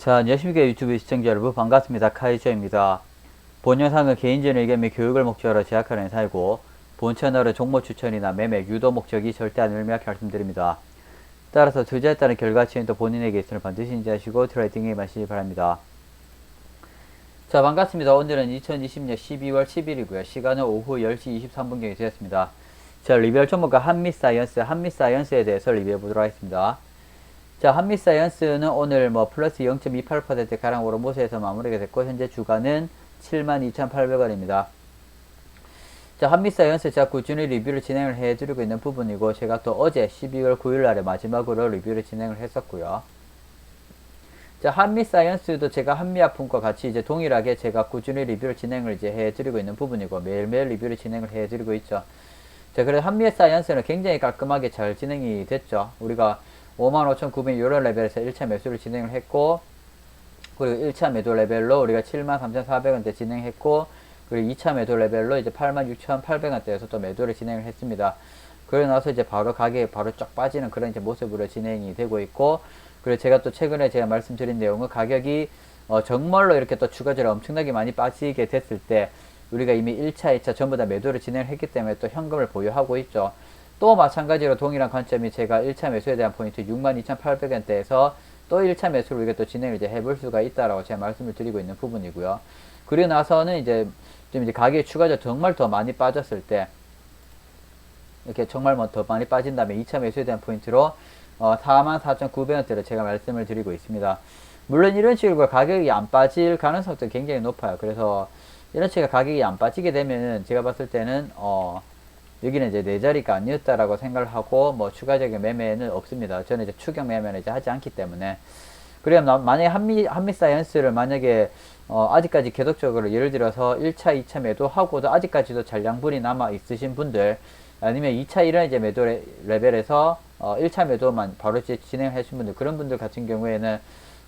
자, 안녕하십니까 유튜브 시청자 여러분 반갑습니다. 카이저입니다. 본 영상은 개인적인 의견 및 교육을 목적으로 제작하는 사이고 본 채널은 종목 추천이나 매매, 유도 목적이 절대 명확히 말씀드립니다. 따라서 투자에 따른 결과치는 본인에게 있음을 반드시 인지하시고 트레이딩에 임하시기 바랍니다. 자 반갑습니다. 오늘은 2020년 12월 10일이고요. 시간은 오후 10시 23분경이 되었습니다. 자 리뷰할 종목과 한미사이언스, 한미사이언스에 대해서 리뷰해 보도록 하겠습니다. 자, 한미사이언스는 오늘 뭐 플러스 0.28% 가량 오르모스에서 마무리가 됐고 현재 주가는 72,800원입니다. 자, 한미사이언스 제가 꾸준히 리뷰를 진행을 해드리고 있는 부분이고 제가 또 어제 12월 9일 날에 마지막으로 리뷰를 진행을 했었고요. 자, 한미사이언스도 제가 한미약품과 같이 이제 동일하게 제가 꾸준히 리뷰를 진행을 이제 해드리고 있는 부분이고 매일매일 리뷰를 진행을 해드리고 있죠. 자, 그래서 한미사이언스는 굉장히 깔끔하게 잘 진행이 됐죠. 우리가 55,900 이런 레벨에서 1차 매수를 진행을 했고 그리고 1차 매도 레벨로 우리가 73,400원대 진행했고 그리고 2차 매도 레벨로 이제 86,800원대에서 또 매도를 진행을 했습니다. 그러고 나서 이제 바로 가격이 바로 쫙 빠지는 그런 이제 모습으로 진행이 되고 있고 그리고 제가 또 최근에 제가 말씀드린 내용은 가격이 어 정말로 이렇게 또 추가적으로 엄청나게 많이 빠지게 됐을 때 우리가 이미 1차, 2차 전부 다 매도를 진행을 했기 때문에 또 현금을 보유하고 있죠. 또 마찬가지로 동일한 관점이 제가 1차 매수에 대한 포인트 62,800원대에서 또 1차 매수를 우리가 또 진행을 이제 해볼 수가 있다라고 제가 말씀을 드리고 있는 부분이고요. 그리고 나서는 이제 좀 이제 가격이 추가적으로 정말 더 많이 빠졌을 때 이렇게 정말 뭐더 많이 빠진 다음에 2차 매수에 대한 포인트로 어, 44,900원대로 제가 말씀을 드리고 있습니다. 물론 이런 식으로 가격이 안 빠질 가능성도 굉장히 높아요. 그래서 이런 식으로 가격이 안 빠지게 되면은 제가 봤을 때는 어 여기는 이제 내 자리가 아니었다라고 생각을 하고 뭐 추가적인 매매는 없습니다. 저는 이제 추격 매매는 이제 하지 않기 때문에 그러면 만약에 한미 한미 사이언스를 만약에 어 아직까지 계속적으로 예를 들어서 1차, 2차 매도하고도 아직까지도 잔량분이 남아 있으신 분들 아니면 2차 이런 이제 매도 레, 레벨에서 어 1차 매도만 바로 이제 진행하신 분들 그런 분들 같은 경우에는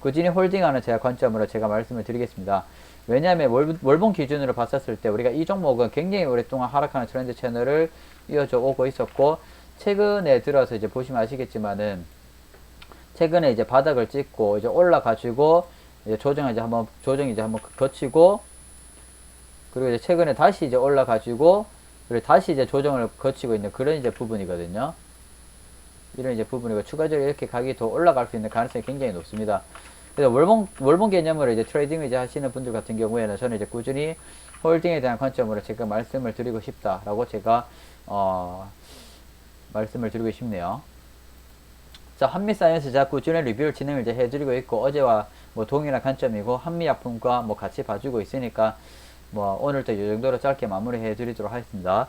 꾸준히 홀딩하는 제가 관점으로 제가 말씀을 드리겠습니다. 왜냐하면 월, 월봉 기준으로 봤었을 때 우리가 이 종목은 굉장히 오랫동안 하락하는 트렌드 채널을 이어져 오고 있었고 최근에 들어서 이제 보시면 아시겠지만은 최근에 이제 바닥을 찍고 이제 올라가지고 이제 조정 이제 한번 조정 이제 한번 거치고 그리고 이제 최근에 다시 이제 올라가지고 그리고 다시 이제 조정을 거치고 있는 그런 이제 부분이거든요. 이런 이제 부분이고 추가적으로 이렇게 가격이 더 올라갈 수 있는 가능성이 굉장히 높습니다. 그래서 월봉, 월봉 개념으로 이제 트레이딩을 이제 하시는 분들 같은 경우에는 저는 이제 꾸준히 홀딩에 대한 관점으로 제가 말씀을 드리고 싶다라고 제가, 어, 말씀을 드리고 싶네요. 자, 한미 사이언스 제가 꾸준히 리뷰를 진행을 이제 해드리고 있고, 어제와 뭐 동일한 관점이고, 한미 약품과 뭐 같이 봐주고 있으니까, 뭐 오늘도 이 정도로 짧게 마무리 해드리도록 하겠습니다.